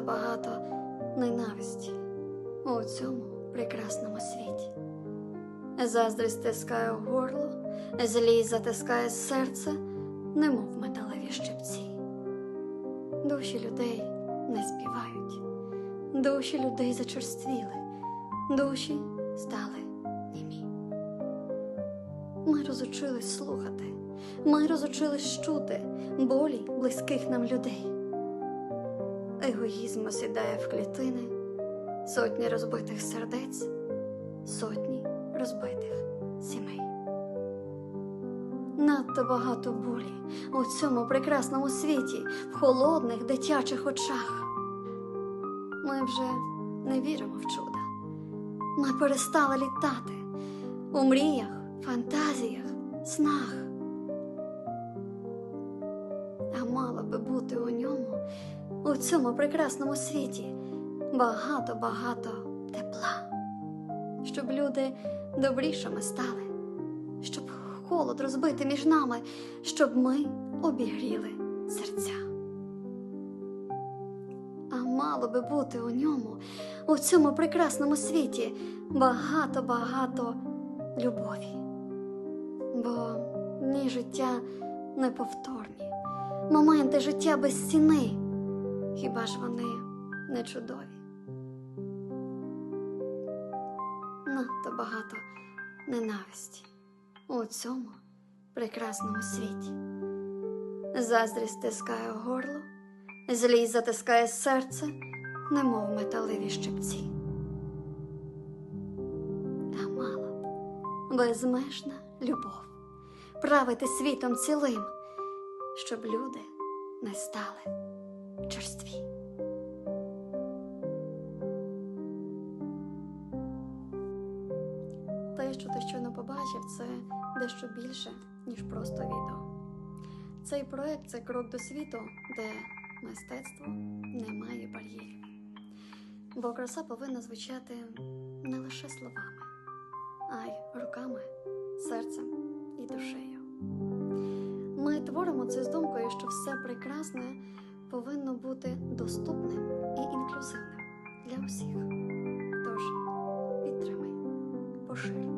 багато багато ненависті у цьому прекрасному світі. Заздрість стискає горло, злість затискає серце, немов металеві щипці. Душі людей не співають, душі людей зачерствіли, душі стали німі. Ми розучились слухати, ми розучились чути болі близьких нам людей. Егоїзм осідає в клітини, сотні розбитих сердець, сотні розбитих сімей. Надто багато болі у цьому прекрасному світі, в холодних дитячих очах. Ми вже не віримо в чуда. Ми перестали літати у мріях, фантазіях, снах. А мало би бути у ньому, у цьому прекрасному світі, багато-багато тепла, щоб люди добрішими стали, щоб холод розбити між нами, щоб ми обігріли серця. А мало би бути у ньому, у цьому прекрасному світі, багато-багато любові. Бо ні життя неповторні, моменти життя без ціни, хіба ж вони не чудові? Надто багато ненависті у цьому прекрасному світі. Заздрість стискає горло, злість затискає серце, немов металеві щипці. А мало б безмежна любов, правити світом цілим, щоб люди не стали черстві. Те, що ти щойно побачив, це дещо більше, ніж просто відео. Цей проект це крок до світу, де мистецтво не має бар'єрів. Бо краса повинна звучати не лише словами, а й руками, серцем і душею. Ми творимо це з думкою, що все прекрасне повинно бути доступним і інклюзивним для усіх. Тож підтримай, поширюй.